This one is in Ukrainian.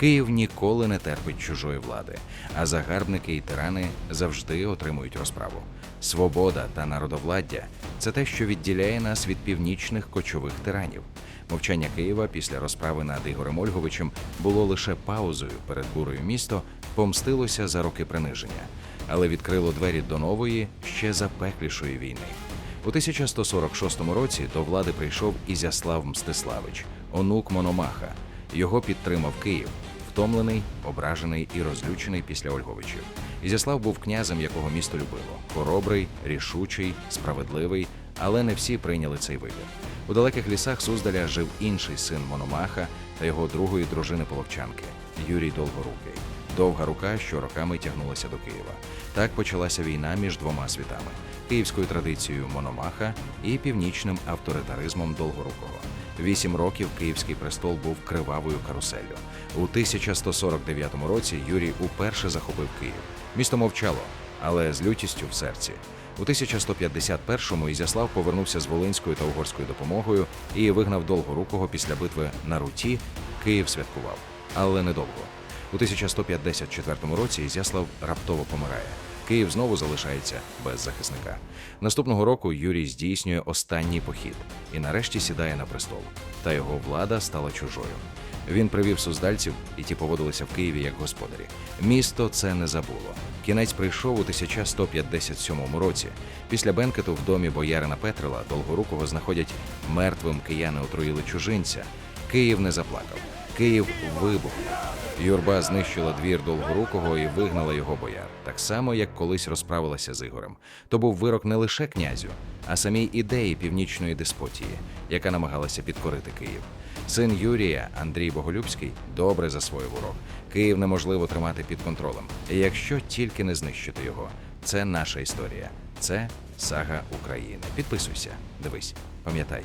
Київ ніколи не терпить чужої влади, а загарбники і тирани завжди отримують розправу. Свобода та народовладдя це те, що відділяє нас від північних кочових тиранів. Мовчання Києва після розправи над Ігорем Ольговичем було лише паузою перед бурою місто помстилося за роки приниження, але відкрило двері до нової, ще запеклішої війни. У 1146 році до влади прийшов Ізяслав Мстиславич, онук Мономаха. Його підтримав Київ, втомлений, ображений і розлючений після Ольговичів. Ізяслав був князем, якого місто любило. Хоробрий, рішучий, справедливий, але не всі прийняли цей вибір. У далеких лісах Суздаля жив інший син Мономаха та його другої дружини половчанки Юрій Долгорукий. Довга рука, що роками тягнулася до Києва. Так почалася війна між двома світами: київською традицією Мономаха і північним авторитаризмом Долгорукого. Вісім років Київський престол був кривавою каруселлю. У 1149 році Юрій уперше захопив Київ. Місто мовчало, але з лютістю в серці. У 1151-му Ізяслав повернувся з Волинською та угорською допомогою і вигнав Долгорукого після битви на Руті. Київ святкував, але недовго. У 1154 році Ізяслав раптово помирає. Київ знову залишається без захисника. Наступного року Юрій здійснює останній похід і нарешті сідає на престол. Та його влада стала чужою. Він привів суздальців, і ті поводилися в Києві як господарі. Місто це не забуло. Кінець прийшов у 1157 році. Після бенкету в домі боярина Петрила Долгорукого знаходять мертвим кияни отруїли чужинця. Київ не заплакав. Київ вибухнув. Юрба знищила двір Долгорукого і вигнала його бояр, так само як колись розправилася з Ігорем. То був вирок не лише князю, а самій ідеї північної деспотії, яка намагалася підкорити Київ. Син Юрія, Андрій Боголюбський, добре засвоїв урок. Київ неможливо тримати під контролем, якщо тільки не знищити його. Це наша історія, це сага України. Підписуйся, дивись, пам'ятай.